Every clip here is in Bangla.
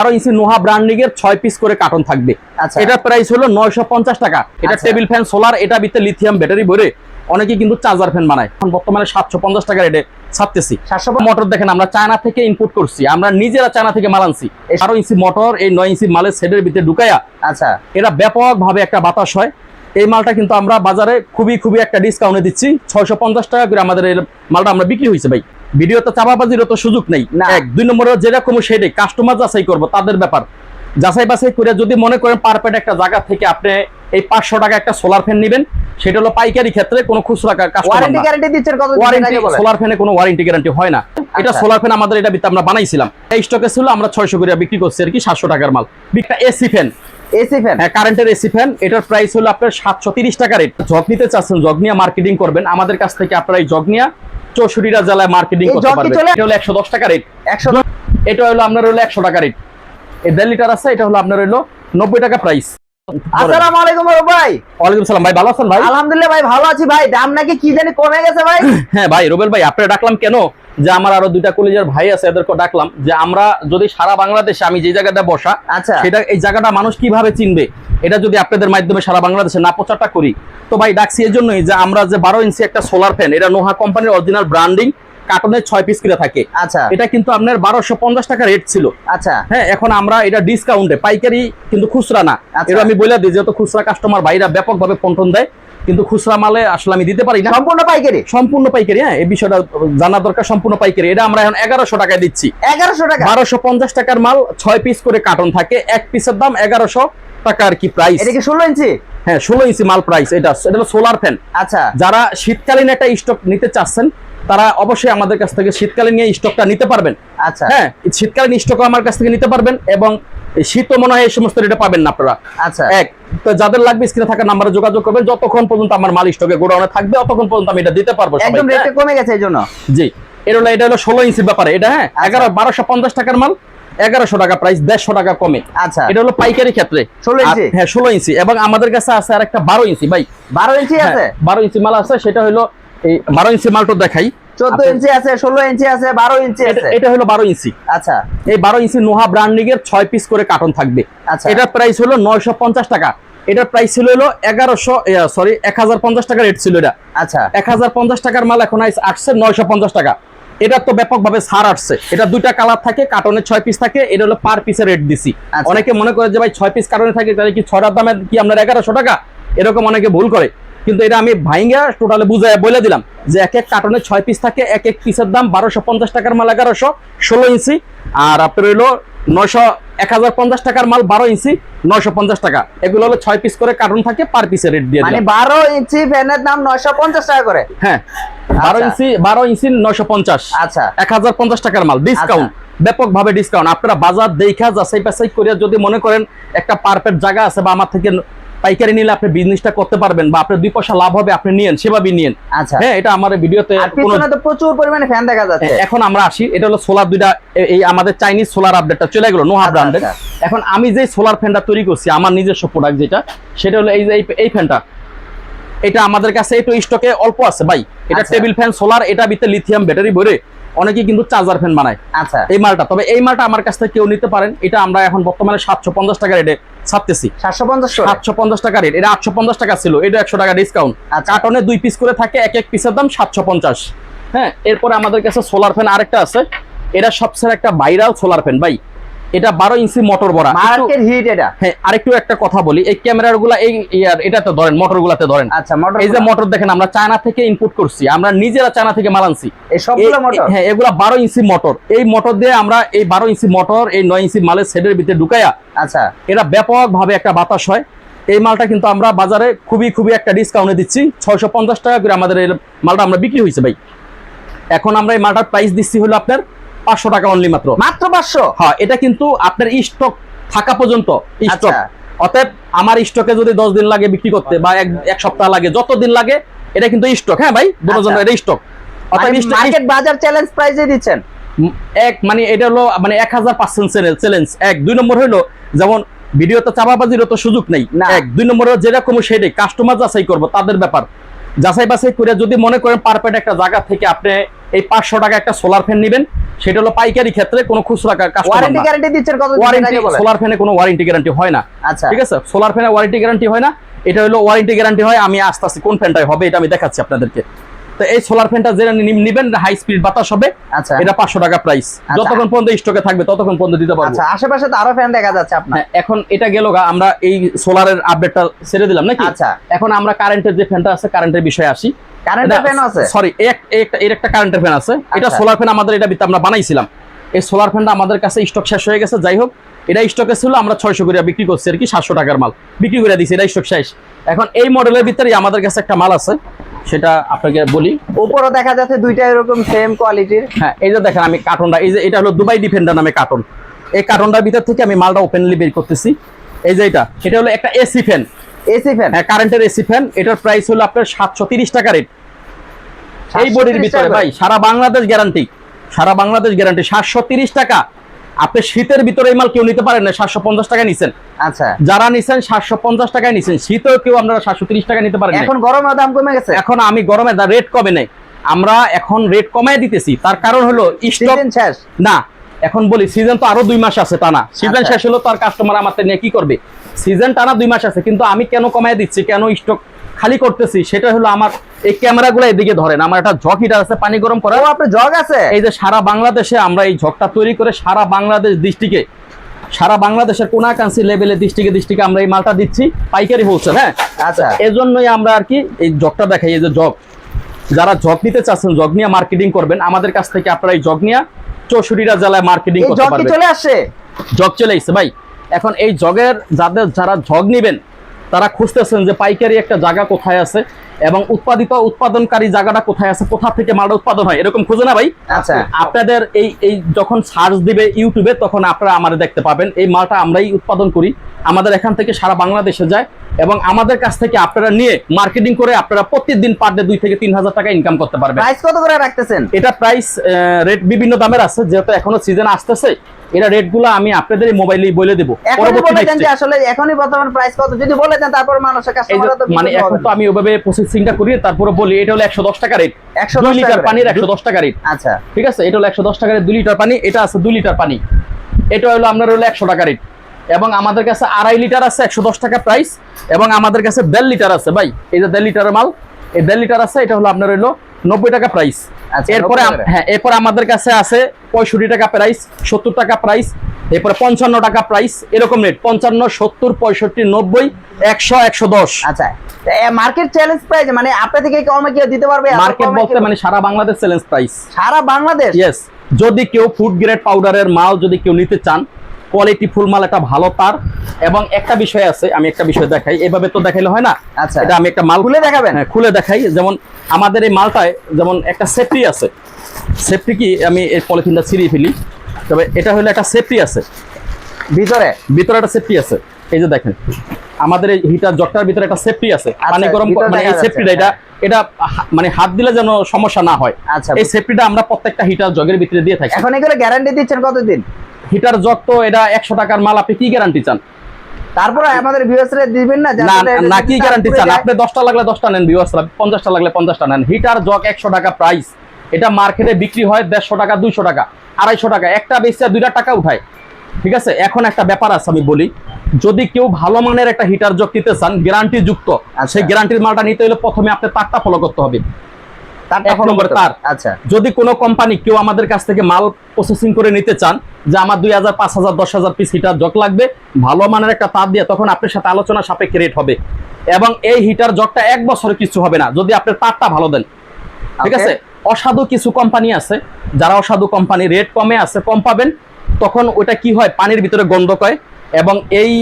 বারো ইঞ্চি নোহা ছয় পিস করে কার্টন থাকবে। আচ্ছা। এটার প্রাইস হলো নয়শো পঞ্চাশ টাকা। এটা আচ্ছা। টেবিল ফ্যান সোলার এটা ভিতরে লিথিয়াম ব্যাটারি ভরে অনেকে কিন্তু চার্জার ফ্যান বানায়। এখন বর্তমানে সাতশো পঞ্চাশ টাকা রেটে ছাড়তেছি। সাতশো মোটর দেখেন আমরা চায়না থেকে ইম্পোর্ট করছি। আমরা নিজেরা চায়না থেকে মাল আনছি। বারো ইঞ্চি মোটর এই নয় ইঞ্চি মালের সেটের ভিতরে ঢুকাইয়া আচ্ছা। এটা ব্যাপকভাবে একটা বাতাস হয়। এই মালটা কিন্তু আমরা বাজারে খুবই খুবই একটা ডিসকাউন্টে দিচ্ছি। ছয়শো পঞ্চাশ টাকা করে আমাদের এই মালটা আমরা বিক্রি হয়েছে ভাই। ভিডিওতে চাপাবাজিরও তো সুযোগ নেই। এক দুই নম্বরে যেরকম সেটাই কাস্টমার যাচাই করব তাদের ব্যাপার। যাচাই বাছাই করে যদি মনে করেন পারপেট একটা জায়গা থেকে আপনি এই পাঁচশো টাকা একটা সোলার ফ্যান নেবেন সেটা হলো পাইকারি ক্ষেত্রে কোনো খুচরা সোলার ফ্যানে কোনো ওয়ারেন্টি গ্যারান্টি হয় না। এটা আচ্ছা। সোলার ফ্যান আমাদের এটা আমরা বানাইছিলাম। এই স্টকে ছিল আমরা ছয়শো করে বিক্রি করছি আর কি সাতশো টাকার মাল। একটা এসি ফ্যান এসি ফ্যান। হ্যাঁ কারেন্টের এসি ফ্যান। এটার প্রাইস হলো আপনার সাতশো তিরিশ টাকা রেট জগ নিতে চাচ্ছেন জগ নিয়ে মার্কেটিং করবেন। আমাদের কাছ থেকে আপনারা এই জগ নিয়ে চৌষট্টিটা জেলায় মার্কেটিং করতে পারবেন। এটা হলো একশো দশ টাকা রেট একশো এটা হলো আপনার হলো একশো টাকা রেট এই দেড় লিটার আছে এটা হলো আপনার হলো নব্বই টাকা প্রাইস আসসালামু আলাইকুম ভাই। ওয়ালাইকুম সালাম। ভাই ভালো আছেন ভাই? আলহামদুলিল্লাহ ভাই ভালো আছি ভাই। দাম নাকি কি জানি কমে গেছে ভাই। হ্যাঁ ভাই রুবেল ভাই আপনারা ডাকলাম কেন? যে আমার আরও দুইটা কলেজের ভাই আছে এদেরকে ডাকলাম যে আমরা যদি সারা বাংলাদেশে আমি যে জায়গাটা বসা আচ্ছা। সেটা এই জায়গাটা মানুষ কীভাবে চিনবে? এটা যদি আপনাদের মাধ্যমে সারা বাংলাদেশে না প্রচারটা করি। তো ভাই ডাকছি এই জন্যই যে আমরা যে বারো ইঞ্চি একটা সোলার ফ্যান এটা নোহা কোম্পানির অরিজিনাল ব্র্যান্ডিং কার্টনের ছয় পিস করে থাকে। আচ্ছা। এটা কিন্তু আপনার বারোশো পঞ্চাশ টাকা রেট ছিল। আচ্ছা। হ্যাঁ এখন আমরা এটা ডিসকাউন্টে পাইকারি কিন্তু খুচরা না। আচ্ছা। এটা আমি বলে দিই যেহেতু খুচরা কাস্টমার ভাইরা ব্যাপকভাবে পন্টন দেয় কিন্তু খুচরা মালে আসলে আমি দিতে পারি না। সম্পূর্ণ পাইকারি? সম্পূর্ণ পাইকারি হ্যাঁ এই বিষয়টা জানা দরকার সম্পূর্ণ পাইকারি। এটা আমরা এখন এগারোশো টাকায় দিচ্ছি। এগারোশো টাকা? বারোশো পঞ্চাশ টাকার মাল ছয় পিস করে কার্টন থাকে এক পিসের দাম এগারোশো টাকা আর কি প্রাইস এটা কি ষোলো ইঞ্চি? হ্যাঁ ষোলো ইঞ্চি মাল প্রাইস এটা এটা হলো সোলার ফ্যান আচ্ছা। যারা শীতকালীন একটা স্টক নিতে চাচ্ছেন তারা অবশ্যই আমাদের কাছ থেকে শীতকালীন নিয়ে স্টকটা নিতে পারবেন। আচ্ছা। হ্যাঁ শীতকালীন স্টকও আমার কাছ থেকে নিতে পারবেন এবং শীতও মনে হয় এই সমস্ত রেটে পাবেন না আপনারা। আচ্ছা। এক তো যাদের লাগবে স্ক্রিনে থাকা নাম্বারে যোগাযোগ করবেন যতক্ষণ পর্যন্ত আমার মাল স্টকে গোডাউনে থাকবে ততক্ষণ পর্যন্ত আমি এটা দিতে পারব একদম রেটে কমে গেছে এই জন্য? জি। এটা হলো এটা হলো ষোলো ইঞ্চির ব্যাপারে। এটা হ্যাঁ আচ্ছা। এগারো বারোশো পঞ্চাশ টাকার মাল এগারোশো টাকা প্রাইস দেড়শো টাকা কমে। আচ্ছা। এটা হলো পাইকারি ক্ষেত্রে। 16 ইঞ্চি? হ্যাঁ ষোলো ইঞ্চি। এবং আমাদের কাছে আছে আর একটা বারো ইঞ্চি ভাই। বারো ইঞ্চি হ্যাঁ, আছে? বারো ইঞ্চি মাল আছে সেটা হলো এই বারো ইঞ্চি মালটা দেখাই। চোদ্দ আপনি- ইঞ্চি আছে ষোলো ইঞ্চি আছে বারো ইঞ্চি আছে। এটা হলো বারো ইঞ্চি। আচ্ছা। এই বারো ইঞ্চি নোহা ব্র্যান্ডিং এর ছয় পিস করে কার্টন থাকবে। আচ্ছা। এটার প্রাইস হলো নয়শো পঞ্চাশ টাকা। এটার প্রাইস ছিল হলো এগারোশো সরি এক হাজার পঞ্চাশ টাকা রেট ছিল এটা। আচ্ছা। এক হাজার পঞ্চাশ টাকার মাল এখন আইস- আসছে নয়শো পঞ্চাশ টাকা। এটা তো ব্যাপকভাবে ছাড় আসছে। এটা দুইটা কালার থাকে কার্টনের ছয় পিস থাকে এটা হলো পার পিসের রেট দিছি। আচ্ছা। অনেকে মনে করে যে ভাই ছয় পিস কার্টনে থাকে তাহলে কি ছয়টার দামে কি আপনার এগারোশো টাকা? এরকম অনেকে ভুল করে। কিন্তু এটা আমি ভাইঙ্গা টোটালে বুঝাই বলে দিলাম যে এক এক কার্টনে ছয় পিস থাকে এক এক পিসের দাম বারোশো পঞ্চাশ টাকার মাল এগারোশো ষোলো ইঞ্চি। আর আপনার হইল নয়শো এক হাজার পঞ্চাশ টাকার মাল বারো ইঞ্চি নয়শো পঞ্চাশ টাকা। এগুলো হলো ছয় পিস করে কার্টন থাকে পার পিসের রেট দিয়ে মানে বারো ইঞ্চি ফ্যানের দাম নয়শো পঞ্চাশ টাকা করে? হ্যাঁ বারো আচ্ছা। ইঞ্চি বারো ইঞ্চি নয়শো পঞ্চাশ। আচ্ছা। এক হাজার পঞ্চাশ টাকার মাল ডিসকাউন্ট ব্যাপক ভাবে ডিসকাউন্ট আপনারা বাজার দেখা যাচাই বাছাই করে যদি মনে করেন একটা পারফেক্ট জায়গা আছে বা আমার থেকে পাইকারি নিলে আপনি বিজনেসটা করতে পারবেন বা আপনার দুই পয়সা লাভ হবে আপনি নিয়েন সেভাবে নিয়েন। আচ্ছা। হ্যাঁ এটা আমার ভিডিওতে প্রচুর পরিমাণে ফ্যান দেখা যাচ্ছে। এখন আমরা আসি এটা হলো সোলার দুইটা এই আমাদের চাইনিজ সোলার আপডেটটা চলে গেল নোহা আচ্ছা, ব্র্যান্ডের আচ্ছা। এখন আমি যে সোলার ফ্যানটা তৈরি করছি আমার নিজস্ব প্রোডাক্ট যেটা সেটা হলো এই যে এই- ফ্যানটা এটা আমাদের কাছে একটু স্টকে অল্প আছে ভাই। এটা। টেবিল ফ্যান সোলার এটা ভিতরে লিথিয়াম ব্যাটারি ভরে অনেকে কিন্তু চার্জার ফ্যান বানায়। আচ্ছা। এই মালটা তবে এই মালটা আমার কাছ থেকে কেউ নিতে পারেন এটা আমরা এখন বর্তমানে সাতশো পঞ্চাশ টাকা রেটে সাতশো পঞ্চাশ টাকা রেট এটা আটশো পঞ্চাশ টাকা ছিল। এটা একশো টাকা ডিসকাউন্ট আচ্ছা। কার্টনে দুই পিস করে থাকে এক এক পিসের দাম সাতশো পঞ্চাশ। হ্যাঁ এরপরে আমাদের কাছে সোলার ফ্যান আরেকটা আছে। এটা সবচেয়ে একটা বাইরাল সোলার ফ্যান ভাই। এটা বারো ইঞ্চি মোটর বড়া হিট এটা। হ্যাঁ আরেকটু একটা কথা বলি। এই ক্যামেরারগুলা এই ইয়ার এটাতে ধরেন মোটর গুলাতে ধরেন। আচ্ছা মোটর এই যে মোটর দেখেন আমরা চায়না থেকে ইনপুট করছি। আমরা নিজেরা চায়না থেকে মাল আনছি। এই সবগুলো এই- মোটর হ্যাঁ এগুলা বারো ইঞ্চি মোটর এই মোটর দিয়ে আমরা এই বারো ইঞ্চি মোটর এই নয় ইঞ্চি মালের সেটের ভিতরে ঢুকাইয়া আচ্ছা। এটা ব্যাপক ভাবে একটা বাতাস হয়। এই মালটা কিন্তু আমরা বাজারে খুবই খুবই একটা ডিসকাউন্টে দিচ্ছি। ছয়শো পঞ্চাশ টাকা করে আমাদের এই মালটা আমরা বিক্রি হয়েছে ভাই। এখন আমরা এই মালটার প্রাইস দিচ্ছি হলো আপনার পাঁচশো টাকা অনলি মাত্র। মাত্র পাঁচশো? হ্যাঁ এটা কিন্তু আপনার স্টক থাকা পর্যন্ত স্টক আচ্ছা। অতএব আমার স্টকে যদি দশ দিন লাগে বিক্রি করতে বা এক সপ্তাহ লাগে যত দিন লাগে এটা কিন্তু স্টক হ্যাঁ ভাই? দুজন আচ্ছা। এটা স্টক অতএব মার্কেট বাজার চ্যালেঞ্জ প্রাইসে দিচ্ছেন? এক মানে এটা হলো মানে এক হাজার পার্সেন্ট চ্যালেঞ্জ এক। দুই নম্বর হলো যেমন ভিডিওতে চাপাবাজিরও তো সুযোগ নেই। এক। দুই নম্বর যেরকম সেটাই কাস্টমার যাচাই করব তাদের ব্যাপার। যাচাই বাছাই করে যদি মনে করেন পারপেট একটা জায়গা থেকে আপনি এই পাঁচশো টাকা একটা সোলার ফ্যান নেবেন। সেটা হলো পাইকারি ক্ষেত্রে কোনো খুচরা ওয়ারেন্টি গ্যারান্টি দিচ্ছেন কত ওয়ারেন্টি সোলার ফ্যানে কোনো ওয়ারেন্টি গ্যারান্টি হয় না। আচ্ছা। ঠিক আছে? সোলার ফ্যানে ওয়ারেন্টি গ্যারান্টি হয় না। এটা হলো ওয়ারেন্টি গ্যারান্টি হয় আমি আস্তে আস্তে কোন ফ্যানটাই হবে এটা আমি দেখাচ্ছি আপনাদেরকে। তো এই সোলার ফ্যানটা যেটা নি- নিবেন হাই স্পিড বাতাস হবে। আচ্ছা। এটা পাঁচশো টাকা প্রাইস যতক্ষণ পর্যন্ত স্টকে থাকবে ততক্ষণ পর্যন্ত দিতে পারব। আচ্ছা আশেপাশে তো আরও ফ্যান দেখা যাচ্ছে আপনার। হ্যাঁ, এখন এটা গেল গা আমরা এই সোলারের আপডেটটা ছেড়ে দিলাম নাকি? আচ্ছা। এখন আমরা কারেন্টের যে ফ্যানটা আছে কারেন্টের বিষয়ে আসি। কারেন্টের ফ্যান আছে? সরি এক এর একটা কারেন্টের ফ্যান আছে। এটা আচ্ছা। সোলার ফ্যান আমাদের এটা ভিতরে আমরা বানাইছিলাম। এই সোলার ফ্যানটা আমাদের কাছে স্টক শেষ হয়ে গেছে যাই হোক। এটা স্টকে ছিল আমরা ছয়শো করে বিক্রি করছি আর কি সাতশো টাকার মাল। বিক্রি করে দিছি এটা স্টক শেষ। এখন এই মডেলের ভিতরেই আমাদের কাছে একটা মাল আছে। সেটা আপনাকে বলি। উপরও দেখা যাচ্ছে দুইটা এরকম সেম কোয়ালিটির হ্যাঁ এই যে দেখেন আমি কার্টনটা এই যে এটা হলো দুবাই ডিফেন্ডার নামে কার্টন এই কার্টনটার ভিতর থেকে আমি মালটা ওপেনলি বের করতেছি। এই যে এটা এটা হলো একটা এসি ফ্যান এসি ফ্যান হ্যাঁ কারেন্টের এসি ফ্যান এটার প্রাইস হলো আপনার সাতশো তিরিশ টাকা রেট এই বডির ভিতরে ভাই সারা বাংলাদেশ গ্যারান্টি সারা বাংলাদেশ গ্যারান্টি সাতশো তিরিশ টাকা। আপনি শীতের ভিতরে এই মাল কেউ নিতে পারেন না সাতশো পঞ্চাশ টাকা নিছেন। আচ্ছা। যারা নিছেন সাতশো পঞ্চাশ টাকায় নিছেন শীতেও কেউ আপনারা সাতশো তিরিশ টাকা নিতে পারেন এখন গরমের দাম কমে গেছে? এখন আমি গরমে রেট কমে নেই। আমরা এখন রেট কমায় দিতেছি। তার কারণ হলো স্টক শেষ? না এখন বলি সিজন তো আরও দুই মাস আছে টানা। সিজন আচ্ছা। শেষ হলো তার কাস্টমার আমাদের নিয়ে কি করবে? সিজন টানা দুই মাস আছে কিন্তু আমি কেন কমায় দিচ্ছি? কেন স্টক খালি করতেছি সেটা হলো আমার এই ক্যামেরাগুলো এদিকে ধরেন আমার একটা হিটার আছে পানি গরম করা আপনার জগ আছে? এই যে সারা বাংলাদেশে আমরা এই ঝকটা তৈরি করে সারা বাংলাদেশ ডিস্ট্রিক্টে সারা বাংলাদেশের কোনাকাঙ্ক্ষী লেভেলে ডিস্ট্রিক্টে ডিস্ট্রিক্টে আমরা এই মালটা দিচ্ছি পাইকারি হোলসেল হ্যাঁ? আচ্ছা। এজন্যই আমরা আর কি এই জগটা দেখাই এই যে জগ। যারা জগ নিতে চাচ্ছেন জগ নিয়ে মার্কেটিং করবেন আমাদের কাছ থেকে আপনারা এই জগ নিয়ে চৌষট্টিটা জেলায় মার্কেটিং করতে পারবেন। চলে আসে জগ চলে এসছে ভাই। এখন এই জগের যাদের যারা জগ নেবেন তারা খুঁজতেছেন যে পাইকারি একটা জায়গা কোথায় আছে এবং উৎপাদিত উৎপাদনকারী জায়গাটা কোথায় আছে কোথা থেকে মালটা উৎপাদন হয় এরকম খুঁজে না ভাই। আচ্ছা। আপনাদের এই এই যখন সার্চ দিবে ইউটিউবে তখন আপনারা আমাদের দেখতে পাবেন এই মালটা আমরাই উৎপাদন করি। আমাদের এখান থেকে সারা বাংলাদেশে যায় এবং আমাদের কাছ থেকে আপনারা নিয়ে মার্কেটিং করে আপনারা প্রত্যেকদিন পার ডে দুই থেকে তিন হাজার টাকা ইনকাম করতে পারবেন। প্রাইস কত করে রাখতেছেন? এটা প্রাইস রেট বিভিন্ন দামের আছে যেহেতু এখনও সিজন আসতেছে এটা রেটগুলো আমি আপনাদের মোবাইলেই বলে দেবো। আসলে এখনই বর্তমান প্রাইস কত। যদি বলে দেন তারপর মানুষের মানে এখন তো আমি ওইভাবে প্রসেসিংটা করি তারপরে বলি এটা হলো একশো দশ টাকা রেট একশো দুই লিটার পানির একশো দশ টাকা রেট আচ্ছা। ঠিক আছে? এটা হলো একশো দশ টাকার দুই লিটার পানি এটা আছে দুই লিটার পানি। এটা হলো আপনার হলো একশো টাকা রেট এবং আমাদের কাছে আড়াই লিটার আছে একশো দশ টাকা প্রাইস এবং আমাদের কাছে দেড় লিটার আছে ভাই। এই যে দেড় লিটারের মাল এই দেড় লিটার আছে এটা হলো আপনার হলো নব্বই টাকা প্রাইস আচ্ছা, এরপরে 90 আম- টাকা। হ্যাঁ এরপরে আমাদের কাছে আছে পঁয়ষট্টি টাকা প্রাইস সত্তর টাকা প্রাইস এরপরে পঞ্চান্ন টাকা প্রাইস এরকম রেট পঞ্চান্ন সত্তর পঁয়ষট্টি নব্বই একশো একশো দশ। আচ্ছা মার্কেট চ্যালেঞ্জ প্রাইস মানে আপনার থেকে কমে কেউ দিতে পারবে মার্কেট বলতে মানে সারা বাংলাদেশ চ্যালেঞ্জ প্রাইস সারা বাংলাদেশ? ইয়েস যদি কেউ ফুড গ্রেড পাউডারের মাল যদি কেউ নিতে চান কোয়ালিটি ফুল মাল একটা ভালো তার। এবং একটা বিষয় আছে আমি একটা বিষয় দেখাই। এভাবে তো দেখাইলে হয় না? আচ্ছা। এটা আমি একটা মাল খুলে দেখাবেন? হ্যাঁ খুলে দেখাই। যেমন আমাদের এই মালটায় যেমন একটা সেফটি আছে। সেফটি কি? আমি এই পলিথিনটা ছিঁড়িয়ে ফেলি। তবে এটা হলো একটা সেফটি আছে। ভিতরে? ভিতরে একটা সেফটি আছে। এই যে দেখেন আমাদের এই হিটার জগটার ভিতরে একটা সেফটি আছে। পানি গরম মানে এই সেফটিটা এটা এটা মানে হাত দিলে যেন সমস্যা না হয়। আচ্ছা। এই সেফটিটা আমরা প্রত্যেকটা হিটার জগের ভিতরে দিয়ে থাকি। এখন এগুলো গ্যারান্টি দিচ্ছেন কতদিন? হিটার জগ তো এটা একশো টাকার মাল আপনি কি গ্যারান্টি চান? তারপরে আমাদের ভিউয়ার্সরা দিবেন না না যাতে এটা না যদি কি গ্যারান্টি চান? আপনি দশটা লাগলে দশটা নেন ভিউয়ার্সরা পঞ্চাশটা লাগলে পঞ্চাশটা নেন। হিটার জগ একশো টাকা প্রাইস এটা মার্কেটে বিক্রি হয় দেড়শো টাকা দুইশো টাকা আড়াইশো টাকা। একটা বেচে টাকা উঠায়। ঠিক আছে? এখন একটা ব্যাপার আছে আমি বলি। যদি কেউ ভালো মানের একটা হিটার জগ নিতে চান গ্যারান্টি যুক্ত আচ্ছা। সেই গ্যারান্টির মালটা নিতে হলে প্রথমে আপনি তারটা ফলো করতে হবে। তার। আচ্ছা। যদি কোনো কোম্পানি কেউ আমাদের কাছ থেকে মাল প্রসেসিং করে নিতে চান যে আমার দুই হাজার পাঁচ হাজার দশ হাজার পিস হিটার জগ লাগবে ভালো মানের একটা তার দিয়ে তখন আপনার সাথে আলোচনা সাপেক্ষে রেট হবে। এবং এই হিটার জগটা এক বছরে কিছু হবে না যদি আপনার তারটা ভালো দেন। ঠিক আছে? অসাধু কিছু কোম্পানি আছে যারা অসাধু কোম্পানি রেট কমে আছে কম পাবেন। তখন ওটা কি হয়? পানির ভিতরে গন্ধ কয় এবং এই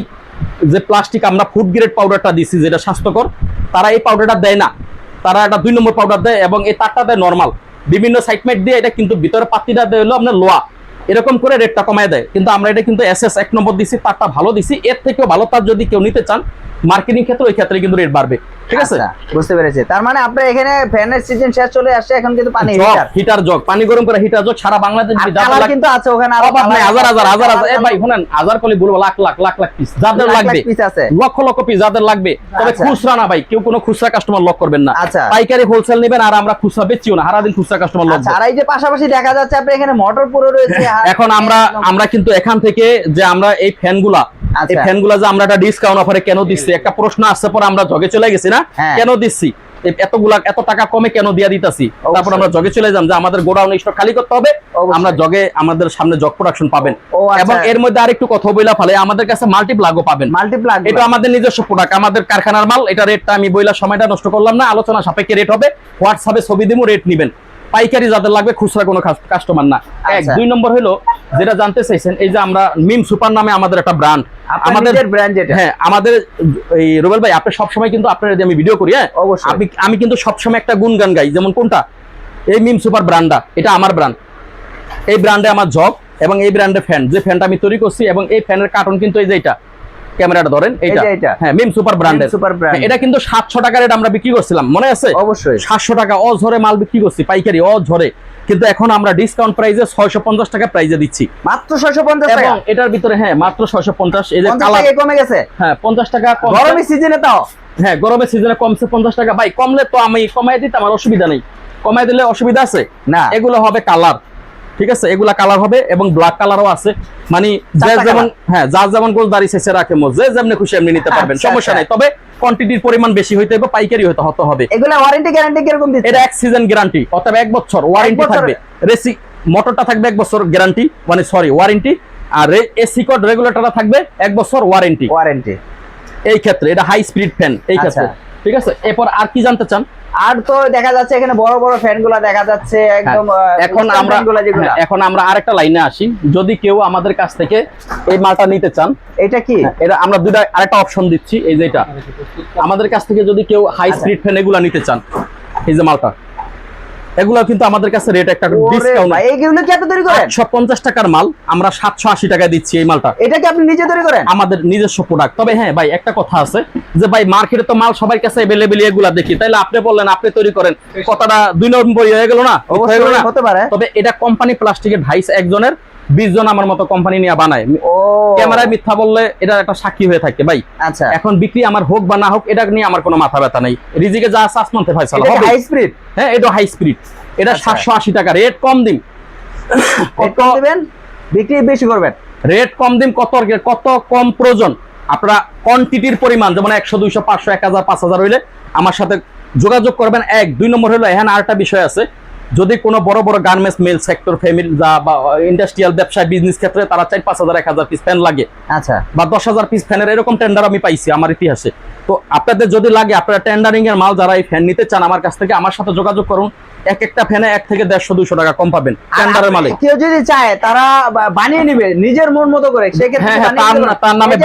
যে প্লাস্টিক আমরা ফুড গ্রেড পাউডারটা দিছি যেটা স্বাস্থ্যকর তারা এই পাউডারটা দেয় না। তারা একটা দুই নম্বর পাউডার দেয় এবং এই তারটা দেয় নর্মাল বিভিন্ন সাইটমেট দিয়ে এটা কিন্তু ভিতরে পাতিটা দেয় হলো আপনার লোয়া। এরকম করে রেটটা কমায় দেয়। কিন্তু আমরা এটা কিন্তু এস এস এক নম্বর দিছি, তারটা ভালো দিছি। এর থেকেও ভালো তার যদি কেউ নিতে চান মার্কেটিং ক্ষেত্রে ওই ক্ষেত্রে কিন্তু রেট বাড়বে। ঠিক আছে? আচ্ছা, বুঝতে পেরেছি। তার মানে আপনার এখানে ফ্যানের সিজন শেষ চলে আসছে এখন কিন্তু পানি হিটার হিটার জগ পানি গরম করে হিটার জগ সারা বাংলাদেশ কালার কিন্তু আছে ওখানে আরও অভাব হাজার হাজার হাজার হাজার। এ ভাই শুনেন হাজার কলি বলব লাখ লাখ লাখ লাখ পিস যাদের লাগবে। piece আছে। লক্ষ লক্ষ পিস যাদের লাগবে। তবে আচ্ছা। খুচরা না ভাই কেউ কোনো খুচরা কাস্টমার লক করবেন না। আচ্ছা। পাইকারি হোলসেল নেবেন আর আমরা খুচরা বেচিও না সারাদিন খুচরা কাস্টমার লক আর এই যে পাশাপাশি দেখা যাচ্ছে আপনি এখানে মোটর পুরো রয়েছে এখন আমরা আমরা কিন্তু এখান থেকে যে আমরা এই ফ্যানগুলা এই। ফ্যানগুলা যে আমরা একটা ডিসকাউন্ট অফারে কেন দিচ্ছি একটা প্রশ্ন আসছে পরে আমরা জগে চলে গেছি না? হ্যাঁ। কেন দিচ্ছি? এতগুলা এত টাকা কমে কেন দিয়া দিতাছি? তারপর আমরা জগে চলে যাম যে আমাদের গোডাউন স্টক খালি করতে হবে। আমরা জগে আমাদের সামনে জগ প্রোডাকশন পাবেন। আচ্ছা। এবং এর মধ্যে আরেকটু কথা বইলা ফেলে আমাদের কাছে মাল্টিপ্লাগও পাবেন। মাল্টিপ্লাগ এটা আমাদের নিজস্ব প্রোডাক্ট আমাদের কারখানার মাল। এটা রেটটা আমি বইলা সময়টা নষ্ট করলাম না আলোচনা সাপেক্ষে রেট হবে। হোয়াটসঅ্যাপে ছবি দিমু রেট নিবেন। পাইকারি যাদের লাগবে খুচরা কোনো কাস্টমার না। এক আচ্ছা। দুই নম্বর হলো যেটা জানতে চাইছেন এই যে আমরা মিম সুপার নামে আমাদের একটা ব্র্যান্ড আমাদের ব্র্যান্ড হ্যাঁ আমাদের এই রুবেল ভাই আপনি সবসময় কিন্তু আপনার আমি ভিডিও করি হ্যাঁ অবশ্যই। আমি আমি কিন্তু সবসময় একটা গুণগান গাই যেমন কোনটা? এই মিম সুপার ব্র্যান্ডটা এটা আমার ব্র্যান্ড এই ব্র্যান্ডে আমার জব এবং এই ব্র্যান্ডের ফ্যান যে ফ্যানটা আমি তৈরি করছি এবং এই ফ্যানের কার্টন কিন্তু এই যে এটা ক্যামেরাটা ধরেন এইটা। এটা। হ্যাঁ মিম সুপার ব্র্যান্ডের। Super brand। এটা কিন্তু সাতশো টাকা রেট আমরা বিক্রি করছিলাম মনে আছে? অবশ্যই। সাতশো টাকা অঝরে মাল বিক্রি করছি পাইকারি অঝরে। কিন্তু এখন আমরা ডিসকাউন্ট প্রাইসে ছয়শো পঞ্চাশ টাকা প্রাইসে দিচ্ছি। মাত্র ছয়শো পঞ্চাশ টাকা? এবং এটার ভিতরে হ্যাঁ মাত্র ছয়শো পঞ্চাশ এই যে কালার। কমে গেছে? হ্যাঁ পঞ্চাশ টাকা কম গরমের সিজনে তাও হ্যাঁ গরমের সিজনে কমছে পঞ্চাশ টাকা। ভাই কমলে তো আমি কমাই দিতাম আর অসুবিধা নেই। কমাই দিলে অসুবিধা আছে। না। এগুলো হবে কালার। ঠিক আছে? এগুলা কালার হবে এবং ব্ল্যাক কালারও আছে। মানে যে যেমন হ্যাঁ যার যেমন গোল দাঁড়িয়ে শেষে রাখে মো যে যেমনি খুশি এমনি নিতে পারবেন। আচ্ছা, সমস্যা আচ্ছা। নাই। তবে কোয়ান্টিটির পরিমাণ বেশি হইতে হবে পাইকারি হতে হতে হবে। এগুলা ওয়ারেন্টি গ্যারান্টি কীরকম দিচ্ছে? এটা এক সিজন গ্যারান্টি অথবা এক বছর ওয়ারেন্টি থাকবে। রেসি মোটরটা থাকবে এক বছর গ্যারান্টি মানে সরি ওয়ারেন্টি আর এসি কোড রেগুলেটরটা থাকবে এক বছর ওয়ারেন্টি ওয়ারেন্টি এই ক্ষেত্রে এটা হাই স্পিড ফ্যান এই ক্ষেত্রে। আচ্ছা। ঠিক আছে? এরপর আর কি জানতে চান? আর তো দেখা যাচ্ছে এখানে বড় বড় ফ্যানগুলা দেখা যাচ্ছে একদম হ্যাঁ, এখন আমরা হ্যাঁ, এখন আমরা আরেকটা লাইনে আসি। যদি কেউ আমাদের কাছ থেকে এই মালটা নিতে চান এটা কি? হ্যাঁ, এটা আমরা দুটা আরেকটা অপশন দিচ্ছি এই যে এটা। আমাদের কাছ থেকে যদি কেউ হাই। স্পিড ফ্যান এগুলা নিতে চান এই যে মালটা। এগুলো কিন্তু আমাদের কাছে রেট একটা ডিসকাউন্ট ভাই, এইগুলো কি আপনি তৈরি করেন? আটশো পঞ্চাশ টাকার মাল আমরা সাতশো আশি টাকায় দিচ্ছি এই মালটা। এটা কি আপনি নিজে তৈরি করেন? আমাদের নিজস্ব প্রোডাক্ট তবে হ্যাঁ ভাই একটা কথা আছে যে ভাই মার্কেটে তো মাল সবার কাছে अवेलेबल এগুলা দেখি। তাইলে আপনি বললেন আপনি তৈরি করেন। কথাটা দুই নম্বর হয়ে গেল না? হয়ে গেল না? হতে পারে। তবে এটা কোম্পানি প্লাস্টিকের ভাইস একজনের বিশ জন আমার মতো কোম্পানি নিয়ে বানায়। ক্যামেরায় মিথ্যা বললে এটা একটা সাক্ষী হয়ে থাকে ভাই। আচ্ছা। এখন বিক্রি আমার হোক বা না হোক এটা নিয়ে আমার কোনো মাথা ব্যথা নেই। রিজিকে যা আসমানতে ফয়সালা এটা হাই স্পিড হ্যাঁ এটা হাই স্পিড এটা আচ্ছা। সাতশো আশি টাকা। রেট কম দিন। কত দিবেন? বিক্রি বেশি করবেন? রেট কম দিন কত কত কম প্রয়োজন? আপনারা কোয়ান্টিটির পরিমাণ যেমন একশো দুইশো পাঁচশো এক হাজার পাঁচ হাজার হইলে আমার সাথে যোগাযোগ করবেন। এক দুই নম্বর হলো এখানে আরেকটা বিষয় আছে। যদি কোনো বড় বড় গার্মেন্টস মেল সেক্টর ফ্যামিলি যা বা ইন্ডাস্ট্রিয়াল ব্যবসায় বিজনেস ক্ষেত্রে তারা চার পাঁচ হাজার এক হাজার পিস ফ্যান লাগে। আচ্ছা। বা দশ হাজার পিস ফ্যানের এরকম টেন্ডার আমি পাইছি আমার ইতিহাসে। তো আপনাদের যদি লাগে আপনারা টেন্ডারিং এর মাল যারা এই ফ্যান নিতে চান আমার কাছ থেকে আমার সাথে যোগাযোগ করুন। এক একটা ফ্যানে এক থেকে দেড়শো দুশো টাকা কম পাবেন টেন্ডারের মালে। কেউ যদি চায় তারা বানিয়ে নিবে নিজের মন মতো করে। সেক্ষেত্রে হ্যাঁ, হ্যাঁ, বানিয়ে তার নামে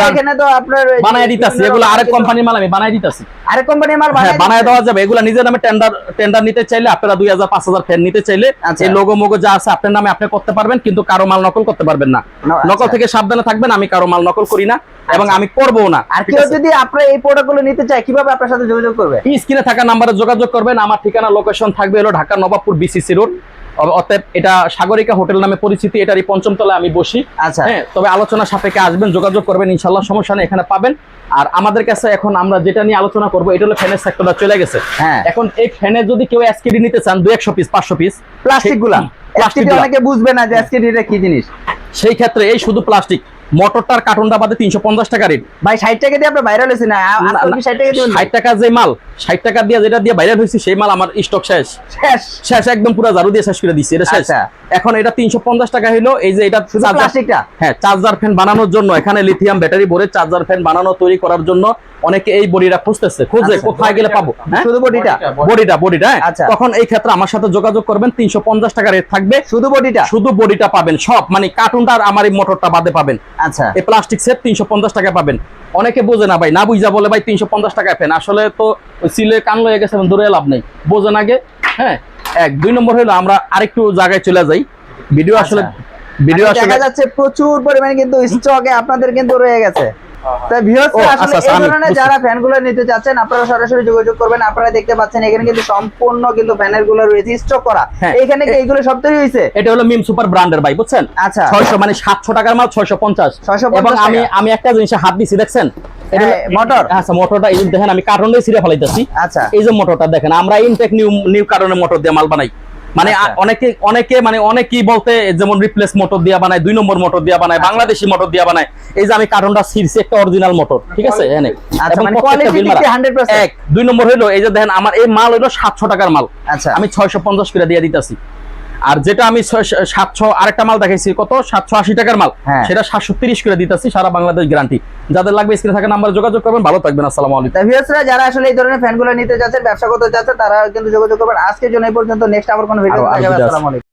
বানায় দিতাছি এগুলো আরেক কোম্পানির মাল আমি বানাই দিতাছি। কোম্পানির মাল হ্যাঁ বানায় দেওয়া যাবে। এগুলা নিজের নামে টেন্ডার টেন্ডার নিতে চাইলে আপনারা দুই হাজার পাঁচ হাজার ফ্যান নিতে চাইলে আচ্ছা। এই লোগো মোগো যা আছে আপনার নামে আপনি করতে পারবেন কিন্তু কারও মাল নকল করতে পারবেন না। No, নকল আচ্ছা। থেকে সাবধানে থাকবেন আমি কারও মাল নকল করি না এবং আচ্ছা। আমি করব না। আর কেউ যদি আপনার এই প্রোডাক্টগুলো নিতে চায় কীভাবে আপনার সাথে যোগাযোগ করবে? স্ক্রিনে থাকা নাম্বারে যোগাযোগ করবেন আমার ঠিকানা লোকেশন থাকবে হলো ঢাকা নবাবপুর বিসিসি রোড অতএব এটা সাগরিকা হোটেল নামে পরিচিতি এটারই পঞ্চম তলায় আমি বসি। আচ্ছা। হ্যাঁ তবে আলোচনা সাপেক্ষে আসবেন যোগাযোগ করবেন ইনশাল্লাহ সমস্যা নেই এখানে পাবেন। আর আমাদের কাছে এখন আমরা যেটা নিয়ে আলোচনা করব এটা হলো ফ্যানের সেক্টরটা চলে গেছে। হ্যাঁ। এখন এই ফ্যানে যদি কেউ এসকেডি নিতে চান দু একশো পিস পাঁচশো পিস প্লাস্টিকগুলা। প্লাস্টিক অনেকে বুঝবে না যে এসকেডি এটা কি জিনিস। সেই ক্ষেত্রে এই শুধু প্লাস্টিক মোটরটার কার্টুনটা বাদে তিনশো পঞ্চাশ টাকা রেট ভাই ষাট টাকা দিয়ে আপনার ভাইরাল হয়েছে না ষাট টাকা দিয়ে ষাট টাকা যে মাল ষাট টাকা দিয়ে যেটা দিয়ে ভাইরাল হয়েছে সেই মাল আমার স্টক শেষ। শেষ? শেষ একদম পুরো ঝাড়ু দিয়ে শেষ করে দিচ্ছি এটা শেষ। আচ্ছা। এখন এটা তিনশো পঞ্চাশ টাকা হলো এই যে এটা প্লাস্টিকটা হ্যাঁ চার্জার ফ্যান বানানোর জন্য এখানে লিথিয়াম ব্যাটারি ভরে চার্জার ফ্যান বানানো তৈরি করার জন্য অনেকে এই বডিটা খুঁজতেছে খুঁজে আচ্ছা। কোথায় গেলে পাবো হ্যাঁ? শুধু বডিটা বডিটা বডিটা আচ্ছা। তখন এই ক্ষেত্রে আমার সাথে যোগাযোগ করবেন তিনশো পঞ্চাশ টাকা রেট থাকবে। শুধু বডিটা শুধু বডিটা পাবেন সব মানে কার্টুনটা আর আমার এই মোটরটা বাদে পাবেন। আচ্ছা। এই প্লাস্টিক সেট তিনশো পঞ্চাশ টাকা পাবেন। অনেকে বোঝে না ভাই না বুঝা বলে ভাই তিনশো পঞ্চাশ টাকা ফেন। আসলে তো ওই সিলে কান লয়ে গেছে দূরে লাভ নেই। বোঝেন আগে হ্যাঁ? এক দুই নম্বর হলো আমরা আরেকটু জায়গায় চলে যাই। ভিডিও আসলে ভিডিও মানে আসলে দেখা যাচ্ছে প্রচুর পরিমাণে কিন্তু স্টকে আপনাদের কিন্তু রয়ে গেছে। আচ্ছা, আমি ধরনের বুঝছি। যারা ফ্যানগুলো নিতে চাচ্ছেন আপনারা সরাসরি যোগাযোগ করবেন। আপনারা দেখতে পাচ্ছেন এখানে কিন্তু সম্পূর্ণ কিন্তু ফ্যানেরগুলো রয়েছে স্টক করা। হ্যাঁ। এখানে এইগুলো সব তৈরি হয়েছে? এটা হলো মিম সুপার ব্র্যান্ডের ভাই বুঝছেন? আচ্ছা। ছয়শো মানে সাতশো টাকার মাল ছয়শো পঞ্চাশ। 650 এবং আমি আমি একটা জিনিসে হাত দিছি দেখছেন? হ্যাঁ, মোটর। আচ্ছা মোটরটা এই দেখেন আমি কার্টন দিয়ে ছিঁড়ে ফেলাইতেছি। আচ্ছা। এই যে মোটরটা দেখেন আমরা ইনটেক নিউ নিউ কারণে মোটর দিয়ে মাল বানাই। মানে আচ্ছা। অনেকে অনেকে মানে অনেকেই বলতে যেমন রিপ্লেস মোটর দিয়া বানায় দুই নম্বর মোটর দিয়া বানায় বাংলাদেশি মোটর দিয়া বানায়। এই যে আমি কার্টনটা ছিঁড়ছি একটা অরিজিনাল মোটর ঠিক আছে এনে। আচ্ছা, এবং প্রত্যেকটা quality bill মারা। দিক দিয়ে 100% এক দুই নম্বর হইল এই যে দেখেন আমার এই মাল হইল সাতশো টাকার মাল। আচ্ছা। আমি ছয়শো পঞ্চাশ করে দিয়ে দিতেছি। আর যেটা আমি সাতশো আরেকটা মাল দেখাইছি কত? সাতশো আশি টাকার মাল। হ্যাঁ। সেটা সাতশো তিরিশ করে দিতেছি সারা বাংলাদেশ গ্যারান্টি যাদের লাগবে স্ক্রিনে থাকা নাম্বার যোগাযোগ করবেন ভালো থাকবেন আসসালামু আলাইকুম। ভিউয়ার্সরা যারা আসলে এই ধরনের ফ্যানগুলো নিতে যাচ্ছেন ব্যবসা করতে যাচ্ছেন তারা কিন্তু যোগাযোগ করবেন। আজকের জন্য এই পর্যন্ত নেক্সট আবার কোনো ভিডিও। আসসালামু আলাইকুম।